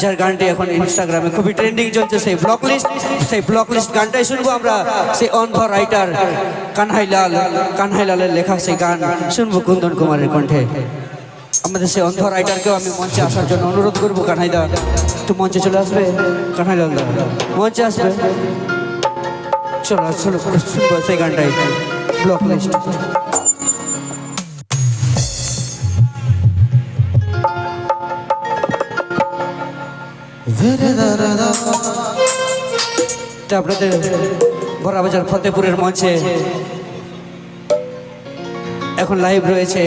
যার গানটি এখন ইনস্টাগ্রামে খুবই ট্রেন্ডিং চলছে। সেই ব্লক লিস্ট সেই ব্লক লিস্ট গানটাই শুনব আমরা। সেই অন্ধ রাইটার কানহাইলাল, কানহাইলালের লেখা সেই গান শুনব কুন্দন কুমারের কণ্ঠে। আমাদের সেই অন্ধ রাইটারকেও আমি মঞ্চে আসার জন্য অনুরোধ করব কানহাইদা একটু মঞ্চে চলে আসবে? কানহাইলাল দা, মঞ্চে আসবে? চলো চলো শুনব সেই গানটাই। ব্লক লিস্ট আপনাদের বড়াবাজার ফতেপুরের মঞ্চে এখন লাইভ রয়েছে।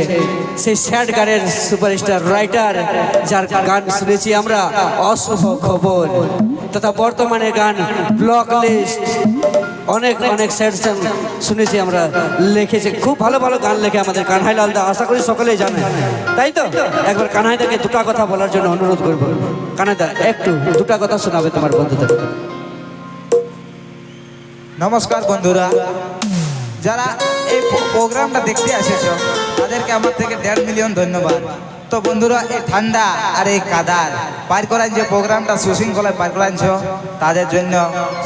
সেই স্যাড গানের সুপারস্টার রাইটার যার গান শুনেছি আমরা, অশুভ খবর। তথা বর্তমানে গান ব্লক লিস্ট অনেক অনেক স্যাড সং শুনেছি আমরা, লিখেছে। খুব ভালো ভালো গান লেখে আমাদের কানহাই লালদা, আশা করি সকলেই জানে। তাই তো? একবার কানহাইদাকে দুটা কথা বলার জন্য অনুরোধ করব। কানাইদা একটু দুটা কথা শোনাবে তোমার বন্ধুদের। নমস্কার বন্ধুরা। যারা এই প্রোগ্রামটা দেখতে এসেছ, তাদেরকে আমার থেকে দেড় মিলিয়ন ধন্যবাদ। তো বন্ধুরা, এই ঠান্ডা আর এই কাদার পার করার যে প্রোগ্রামটা সুশৃঙ্খলায় পার করাচ্ছ, তাদের জন্য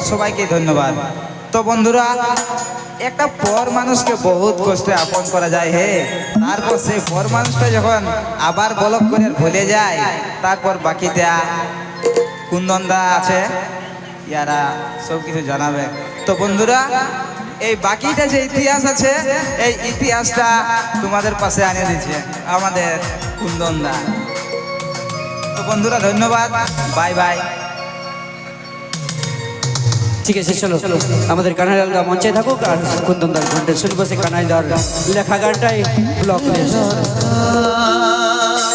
সবাইকে ধন্যবাদ। তো বন্ধুরা, একটা পর মানুষকে বহুত কষ্টে আপন করা যায় হে। তারপর সেই পর মানুষটা যখন আবার বলক করে ভুলে যায়, তারপর বাকিটা কুন্দনদা আছে, ইয়ারা সব কিছু জানাবে। তো বন্ধুরা, এই বাকিটা যে ইতিহাস আছে, এই ইতিহাসটা তোমাদের পাশে আনিয়ে দিচ্ছে আমাদের কুন্দনদা। তো বন্ধুরা, ধন্যবাদ, বাই বাই। ঠিক আছে চলো। আমাদের কানাইদালদা মঞ্চে থাকুক আর কুন্দনদার ঘন্টে শুনব সে কানাইদার লেখা গানটাই ব্লক